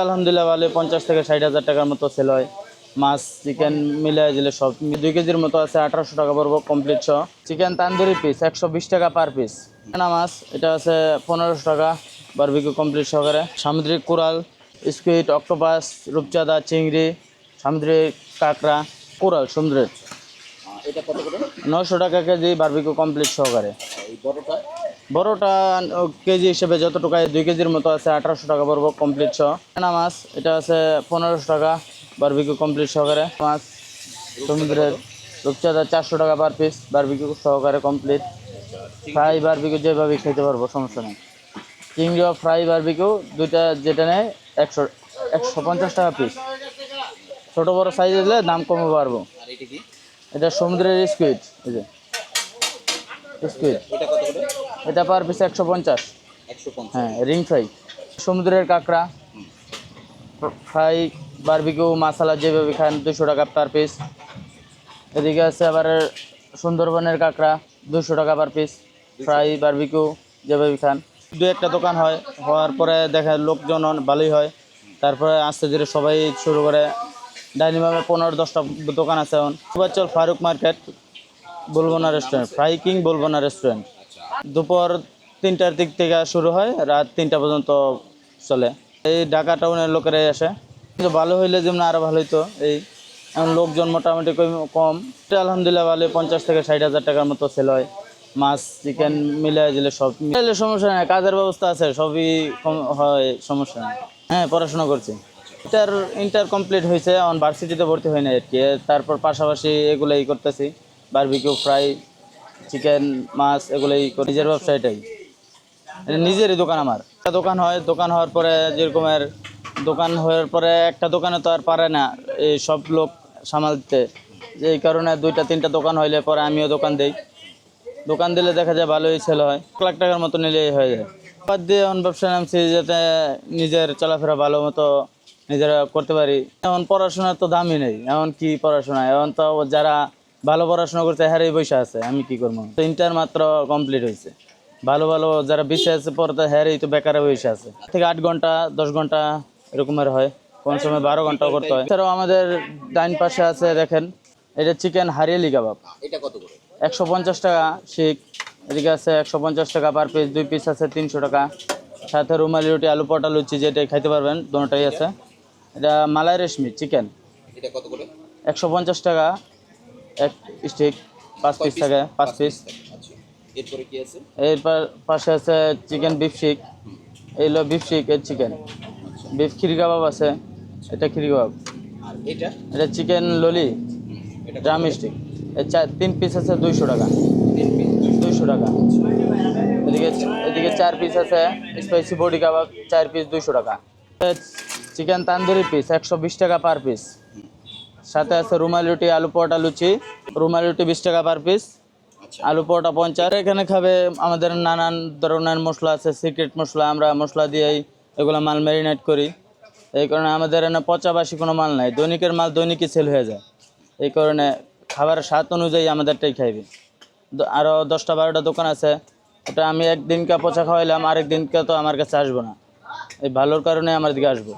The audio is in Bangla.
আলহামদুলিল্লাহ ভালো পঞ্চাশ থেকে ষাট হাজার টাকার মতো সেল হয়। মাছ চিকেন মিলাই দিলে সব দুই কেজির মতো আছে আঠারোশো টাকা পড়ব কমপ্লিট সহ চিকেন তান্দুরি পিস একশো বিশ টাকা পার পিস না মাছ এটা আছে পনেরোশো টাকা বারবিকু কমপ্লিট সহকারে। সামুদ্রিক কোরাল স্কুইড অক্টোপাস রূপচাঁদা চিংড়ি সামুদ্রিক কাঁকড়া কোরাল সমুদ্রের। নশো টাকা কেজি বারবিকু কমপ্লিট সহকারে। বড়টা? বড়টা কেজি হিসেবে যত টাকায় দুই কেজির মতো আছে আঠারোশো টাকা পড়ব কমপ্লিট সহ মাছ এটা আছে পনেরোশো টাকা বারবিকিউ কমপ্লিট সহকারে। মাছ সমুদ্রের রূপচাঁদা চারশো টাকা পার পিস বারবিকিউ সহকারে কমপ্লিট ফ্রাই বারবিকিউ যেভাবে খেতে পারব সমস্যা নেই। চিংড়ি ফ্রাই বারবিকিউ দুইটা যেটা নেয় একশো একশো পঞ্চাশ টাকা পিস ছোটো বড়ো সাইজে দিলে দাম কমে পারব এটা এটা সমুদ্রের স্কুইড এই যে। স্কুইড এটা পার পিস একশো পঞ্চাশ। হ্যাঁ রিং ফ্রাই সমুদ্রের কাঁকড়া। ফ্রাই বারবিকিউ মশলা যেভাবে খান দুশো টাকা পার পিস এদিকে আছে আবার সুন্দরবনের কাঁকড়া দুশো টাকা পার পিস ফ্রাই বারবিকিউ যেভাবে খান। দু একটা দোকান হয় হওয়ার পরে দেখা লোকজন ভালোই হয়। তারপরে আস্তে ধীরে সবাই শুরু করে। ডাইনিমামে পনেরো দশটা দোকান আছে এখন চল ফারুক মার্কেট বলবনা রেস্টুরেন্ট ফ্রাই কিং বলবনা রেস্টুরেন্ট দুপুর তিনটার দিক থেকে শুরু হয়, রাত তিনটা পর্যন্ত চলে। এই ঢাকা টাউনের লোকেরাই আসে। ভালো হইলে যেমন আরও ভালো হইতো। এই এখন লোকজন মোটামুটি কম- আলহামদুলিল্লাহ ভালো পঞ্চাশ থেকে ষাট হাজার টাকার মতো সেল হয়। মাছ চিকেন মিলাই দিলে সব মিলাইলে সমস্যা নেই, কাজের ব্যবস্থা আছে, সবই হয়, সমস্যা নেই। হ্যাঁ পড়াশোনা করছি। ইন্টার ইন্টার কমপ্লিট হয়েছে এখন ভার্সিটিতে ভর্তি হয় না আর কি। তারপর পাশাপাশি এগুলোই করতেছি। বারবিকিউ ফ্রাই চিকেন, মাছ, এগুলোই নিজের ব্যবসা এটাই নিজেরই দোকান আমার। একটা দোকান হয়, দোকান হওয়ার পরে যেরকমের দোকান হওয়ার পরে একটা দোকানে তো আর পারে না এই সব লোক সামালতে যে এই কারণে দুইটা, তিনটা দোকান হইলে পরে আমিও দোকান দেই। দোকান দিলে দেখা যায় ভালোই সেল হয়। লাখ টাকার মতো নিলেই হয়ে যায়। বাদ দিয়ে এখন ব্যবসা নামছি যাতে নিজের চলাফেরা ভালো মতো নিজেরা করতে পারি। এখন পড়াশোনার তো দামই নেই। এমন কি পড়াশোনা? এখন তো যারা ভালো পড়াশোনা করছে হ্যারেই বসে আছে আমি কি করব? ইন্টার মাত্র কমপ্লিট হয়েছে ভালো ভালো যারা বেশি আছে পড়তে হ্যারেই তো বেকারে বসে আছে। থেকে আট ঘণ্টা দশ ঘণ্টা এরকমের হয় কোন সময় বারো ঘন্টাও করতে হয়। এছাড়াও আমাদের ডাইন পাশে আছে দেখেন এটা চিকেন হারিয়ালি কাবাব। এটা কত করে? একশো পঞ্চাশ টাকা শিখ। এদিকে আছে একশো পঞ্চাশ টাকা পার পিস দুই পিস আছে তিনশো টাকা। সাথে রুমালি রুটি আলু পটা লুচি যেটাই খাইতে পারবেন দুটাই আছে। এটা মালাই রেশমি চিকেন। এটা কত করে? একশো পঞ্চাশ টাকা এক স্টিক পাঁচ পিস থাকে পাঁচ পিস আচ্ছা। এরপরে কি আছে? এর পাশে আছে চিকেন বিফ শিক এই হলো বিফ শিক এর চিকেন বিফ খিরি কাবাব আছে এটা খিরি কাবাব। আর এটা? এটা চিকেন ললি ড্রাম স্টিক এর চার তিন পিস আছে দুইশো টাকা। তিন পিস দুইশো টাকা। এদিকে এদিকে চার পিস আছে স্পাইসি বডি কাবাব চার পিস দুইশো টাকা। চিকেন তান্দুরি পিস একশো বিশ টাকা পার পিস সাথে আছে রুমাল রুটি আলু পরোটা লুচি। রুমাল রুটি বিশ টাকা পার পিস আচ্ছা। আলু পরোটা পঞ্চাশ। এখানে খাবে আমাদের নানান ধরনের মশলা আছে সিক্রেট মশলা আমরা মশলা দিয়েই এগুলো মাল ম্যারিনেট করি। এই কারণে আমাদের এখানে পচাবাসি কোনো মাল নাই দৈনিকের মাল দৈনিকই সেল হয়ে যায়। এই কারণে খাবারের স্বাদ অনুযায়ী আমাদেরটাই খাইবে। আরও দশটা বারোটা দোকান আছে ওটা আমি একদিনকে পচা খাওয়াইলাম আরেক দিনকে তো আমার কাছে আসব না। এই ভালোর কারণে আমার দিকে আসব।